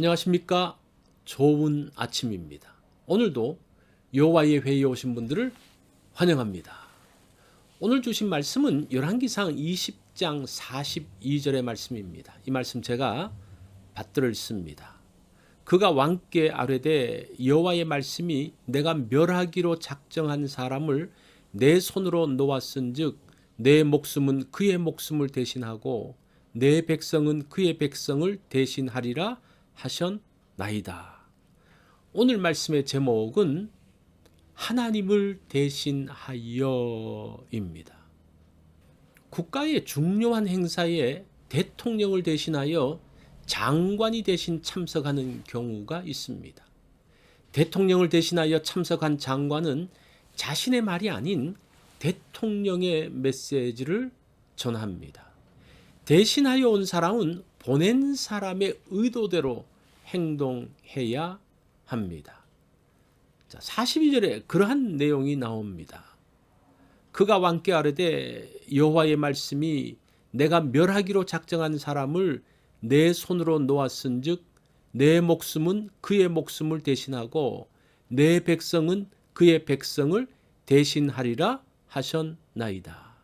안녕하십니까? 좋은 아침입니다. 오늘도 여호와의 회의에 오신 분들을 환영합니다. 오늘 주신 말씀은 열왕기상 20장 42절의 말씀입니다. 이 말씀 제가 받들을 씁니다. 그가 왕께 아뢰되 여호와의 말씀이 내가 멸하기로 작정한 사람을 내 손으로 놓았은즉 내 목숨은 그의 목숨을 대신하고 내 백성은 그의 백성을 대신하리라 하셨나이다. 오늘 말씀의 제목은 하나님을 대신하여입니다. 국가의 중요한 행사에 대통령을 대신하여 장관이 대신 참석하는 경우가 있습니다. 대통령을 대신하여 참석한 장관은 자신의 말이 아닌 대통령의 메시지를 전합니다. 대신하여 온 사람은 보낸 사람의 의도대로 행동해야 합니다. 자, 42절에 그러한 내용이 나옵니다. 그가 왕께 아뢰되 여호와의 말씀이 내가 멸하기로 작정한 사람을 내 손으로 놓았은즉 내 목숨은 그의 목숨을 대신하고 내 백성은 그의 백성을 대신하리라 하셨나이다.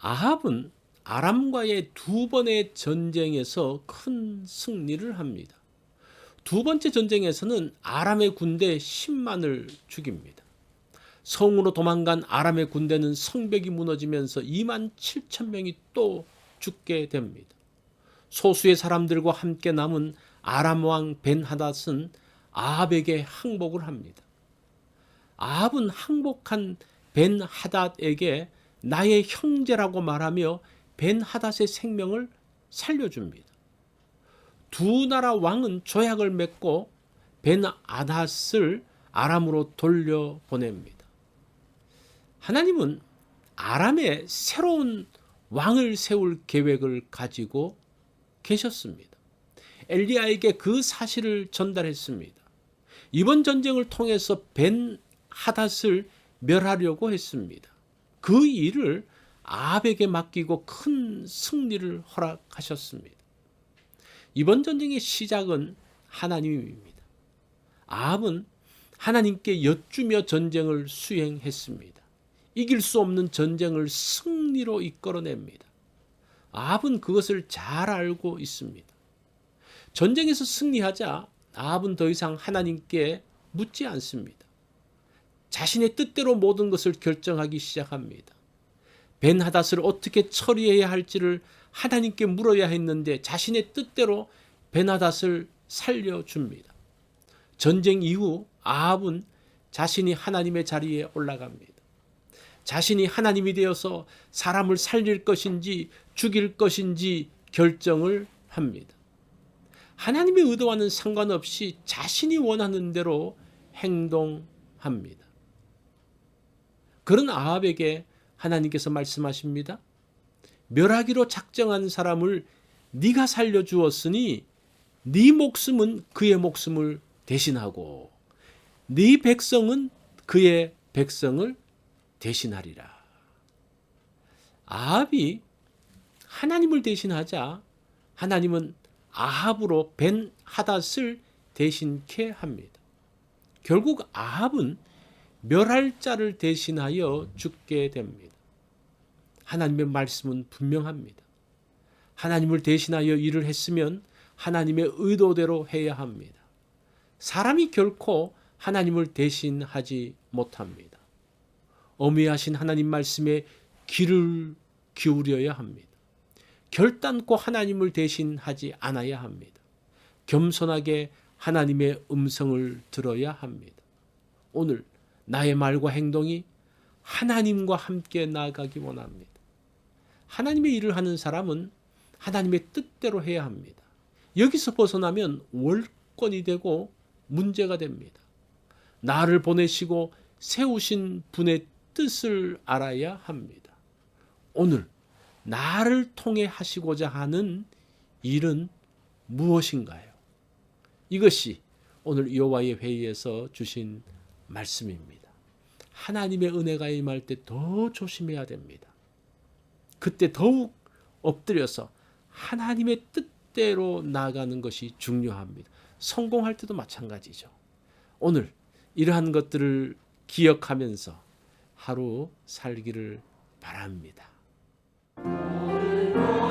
아합은 아람과의 두 번의 전쟁에서 큰 승리를 합니다. 두 번째 전쟁에서는 아람의 군대 10만을 죽입니다. 성으로 도망간 아람의 군대는 성벽이 무너지면서 2만 7천 명이 또 죽게 됩니다. 소수의 사람들과 함께 남은 아람 왕 벤하닷은 아합에게 항복을 합니다. 아합은 항복한 벤하닷에게 나의 형제라고 말하며 벤 하닷의 생명을 살려줍니다. 두 나라 왕은 조약을 맺고 벤하닷을 아람으로 돌려보냅니다. 하나님은 아람에 새로운 왕을 세울 계획을 가지고 계셨습니다. 엘리야에게 그 사실을 전달했습니다. 이번 전쟁을 통해서 벤 하닷을 멸하려고 했습니다. 그 일을 아합에게 맡기고 큰 승리를 허락하셨습니다. 이번 전쟁의 시작은 하나님입니다. 아합은 하나님께 여쭈며 전쟁을 수행했습니다. 이길 수 없는 전쟁을 승리로 이끌어냅니다. 아합은 그것을 잘 알고 있습니다. 전쟁에서 승리하자 아합은 더 이상 하나님께 묻지 않습니다. 자신의 뜻대로 모든 것을 결정하기 시작합니다. 벤 하닷을 어떻게 처리해야 할지를 하나님께 물어야 했는데 자신의 뜻대로 벤 하닷을 살려줍니다. 전쟁 이후 아합은 자신이 하나님의 자리에 올라갑니다. 자신이 하나님이 되어서 사람을 살릴 것인지 죽일 것인지 결정을 합니다. 하나님의 의도와는 상관없이 자신이 원하는 대로 행동합니다. 그런 아합에게 하나님께서 말씀하십니다. 멸하기로 작정한 사람을 네가 살려 주었으니 네 목숨은 그의 목숨을 대신하고 네 백성은 그의 백성을 대신하리라. 아합이 하나님을 대신하자 하나님은 아합으로 벤 하닷을 대신케 합니다. 결국 아합은 멸할 자를 대신하여 죽게 됩니다. 하나님의 말씀은 분명합니다. 하나님을 대신하여 일을 했으면 하나님의 의도대로 해야 합니다. 사람이 결코 하나님을 대신하지 못합니다. 어미하신 하나님 말씀에 귀를 기울여야 합니다. 결단코 하나님을 대신하지 않아야 합니다. 겸손하게 하나님의 음성을 들어야 합니다. 오늘 나의 말과 행동이 하나님과 함께 나아가기 원합니다. 하나님의 일을 하는 사람은 하나님의 뜻대로 해야 합니다. 여기서 벗어나면 월권이 되고 문제가 됩니다. 나를 보내시고 세우신 분의 뜻을 알아야 합니다. 오늘 나를 통해 하시고자 하는 일은 무엇인가요? 이것이 오늘 여호와의 회의에서 주신 말씀입니다. 하나님의 은혜가 임할 때 더 조심해야 됩니다. 그때 더욱 엎드려서 하나님의 뜻대로 나가는 것이 중요합니다. 성공할 때도 마찬가지죠. 오늘 이러한 것들을 기억하면서 하루 살기를 바랍니다. 오